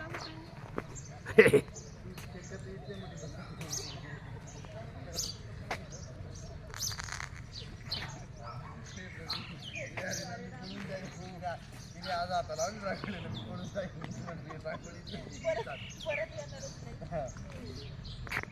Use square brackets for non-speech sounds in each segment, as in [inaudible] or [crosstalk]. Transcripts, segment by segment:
[laughs] परत [laughs]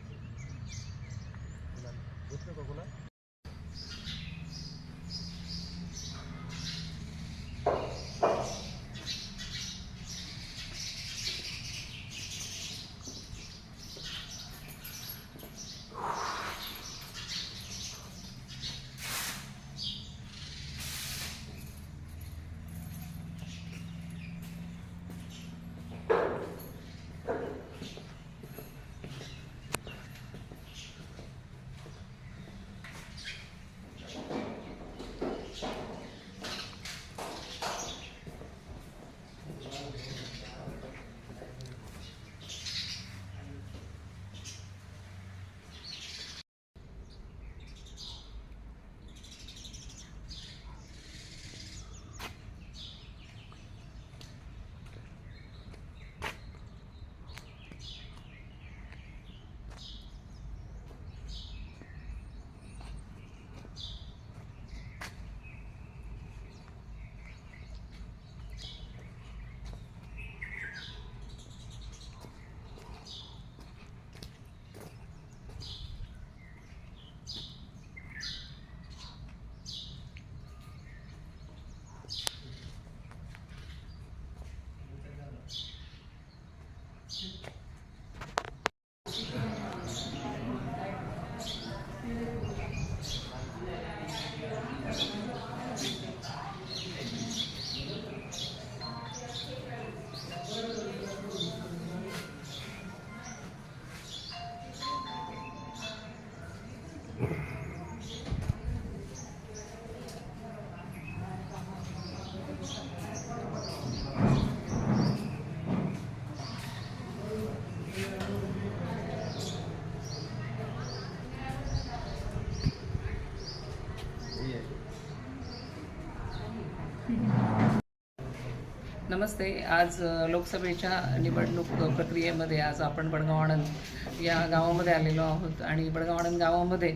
नमस्ते. आज लोकसभेच्या निवडणूक प्रक्रियेमध्ये आज आपण बडगाव आणंद या गावामध्ये आलेलो आहोत आणि बडगाव आणंद गावामध्ये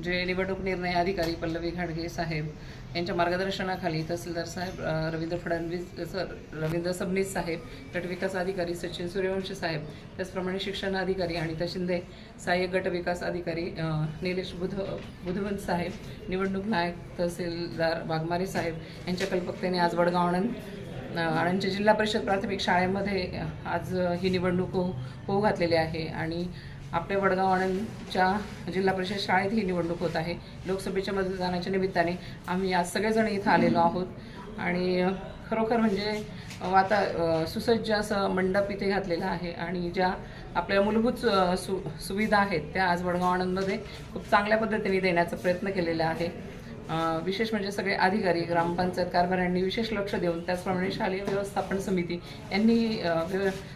जे निवडणूक निर्णय अधिकारी पल्लवी घाडगे साहेब यांच्या मार्गदर्शनाखाली तहसीलदार साहेब रवींद्र फडणवीस सर रवींद्र सबनीस साहेब गट विकास अधिकारी सचिन सूर्यवंशी साहेब त्याचप्रमाणे शिक्षण अधिकारी आणि शिंदे सहाय्यक गट विकास अधिकारी निलेश बुध बुधवंत साहेब निवडणूक नायक तहसीलदार वाघमारे साहेब यांच्या कल्पकतेने आज वडगाव आणंद अ, जिल्हा परिषद प्राथमिक शाळेमध्ये आज ही निवडणूक हो होऊ घातलेली आहे आणि आपल्या वडगाव आणंदच्या जिल्हा परिषद शाळेत ही निवडणूक होत आहे. लोकसभेच्या मतदानाच्या निमित्ताने आम्ही आज सगळेजण इथं आलेलो आहोत. आणि खरोखर म्हणजे वाता सुसज्ज असं मंडप इथे घातलेलं आहे आणि ज्या आपल्या मूलभूत सु सुविधा आहेत त्या आज वडगाव आणंदमध्ये खूप चांगल्या पद्धतीने देण्याचा प्रयत्न केलेला आहे. विशेष म्हणजे सगळे अधिकारी ग्रामपंचायत कारभाऱ्यांनी विशेष लक्ष देऊन त्याचप्रमाणे शालेय व्यवस्थापन समिती यांनी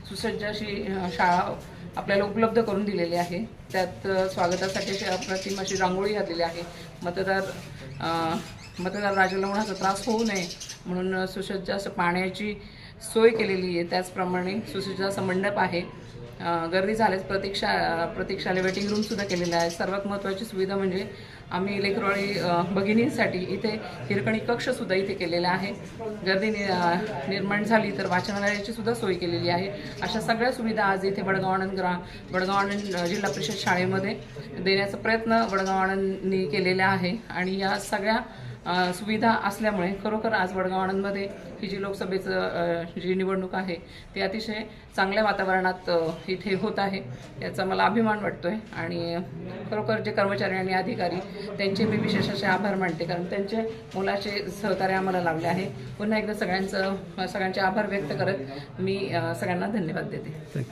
सुसज्ज अशी शाळा आपल्याला उपलब्ध करून दिलेली आहे. त्यात स्वागतासाठी अशी अप्रतिम अशी रांगोळी घातलेली आहे. मतदार मतदार राजाला उन्हाचा त्रास होऊ नये म्हणून सुसज्ज असं पाण्याची सोय केलेली आहे. त्याचप्रमाणे सुसज्ज असं मंडप आहे. गर्दी झाल्यास प्रतीक्षा प्रतीक्षालय वेटिंग रूमसुद्धा केलेला केलेलं आहे. सर्वात महत्त्वाची सुविधा म्हणजे आम्ही लेकरवाळी भगिनींसाठी इथे हिरकणी कक्षसुद्धा इथे केलेला आहे. गर्दी नि- निर्माण झाली तर वाचनालयाची सुद्धा सोय केलेली आहे. अशा सगळ्या सुविधा आज इथे वडगाव आनंद ग्रा वडगाव आनंद जिल्हा परिषद शाळेमध्ये देण्याचा प्रयत्न बडगाव आनंदनी केलेला आहे. आणि या सगळ्या सुविधा असल्यामुळे खरोखर आज वडगाव आणंदमध्ये ही जी लोकसभेचं जी निवडणूक आहे ती अतिशय चांगल्या वातावरणात इथे होत आहे. याचा मला अभिमान वाटतोय आणि खरोखर जे कर्मचारी आणि अधिकारी त्यांचे मी विशेष असे आभार मानते. कारण त्यांचे मुलाचे सहकार्य आम्हाला लावले आहे. पुन्हा एकदा सगळ्यांचं सगळ्यांचे आभार व्यक्त करत मी सगळ्यांना धन्यवाद देते.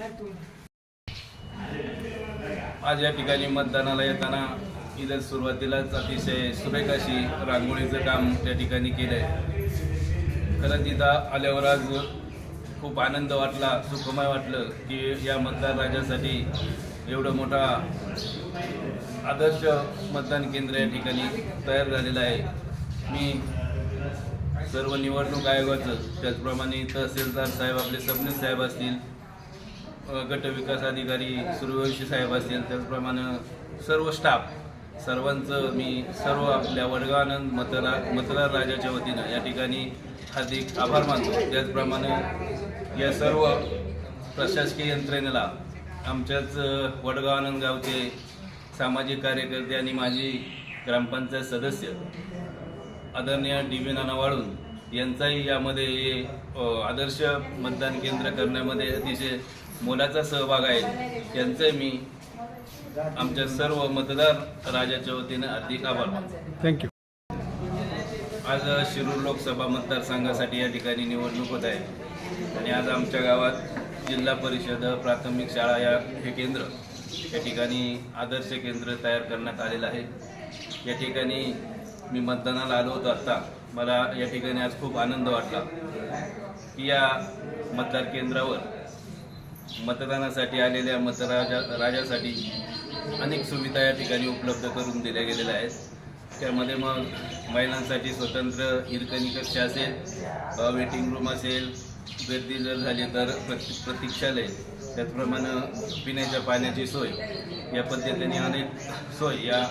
आज या ठिकाणी मतदानाला येताना इथं सुरुवातीलाच अतिशय सुरेख अशी रांगोळीचं काम त्या ठिकाणी केलं आहे खरंच इथं आल्यावर आज खूप आनंद वाटला सुखमय वाटलं की या मतदार राजासाठी एवढं मोठा आदर्श मतदान केंद्र या ठिकाणी तयार झालेलं आहे. मी सर्व निवडणूक आयोगाचं त्याचप्रमाणे तहसीलदार साहेब आपले सबनीस साहेब असतील गटविकास गट विकास अधिकारी सूर्यवंशी साहेब असतील त्याचप्रमाणे सर्व स्टाफ सर्वांचं मी सर्व आपल्या वर्गानंद मतदार मतदार राजाच्या वतीनं या ठिकाणी हार्दिक आभार मानतो. त्याचप्रमाणे या सर्व प्रशासकीय यंत्रणेला आमच्याच वडगाव आनंद गावचे सामाजिक कार्यकर्ते आणि माजी ग्रामपंचायत सदस्य आदरणीय डी बी नाना वाळून यांचाही यामध्ये हे, आदर्श मतदान केंद्र करण्यामध्ये अतिशय मोलाचा सहभाग आहे. यांचे मी आमच्या सर्व मतदार राजाच्या वतीने हार्दिक आभार. थँक्यू आज शिरूर लोकसभा मतदारसंघासाठी या ठिकाणी निवडणूक होत आहे. आणि आज आमच्या गावात जिल्हा परिषद प्राथमिक शाळा या हे केंद्र या ठिकाणी आदर्श केंद्र तयार करण्यात आलेलं आहे. या ठिकाणी मी मतदानाला आलो होतो आत्ता. मला या ठिकाणी आज खूप आनंद वाटला की या मतदार केंद्रावर मतदानासाठी आलेल्या मतराजा राजासाठी अनेक सुविधा या ठिकाणी उपलब्ध करून दिल्या गेलेल्या आहेत. त्यामध्ये मग महिलांसाठी स्वतंत्र हिरकणी कक्ष असेल वेटिंग रूम असेल गर्दी जर झाली तर प्रति प्रतीक्षालय त्याचप्रमाणे पिण्याच्या पाण्याची सोय या पद्धतीने अनेक सोय या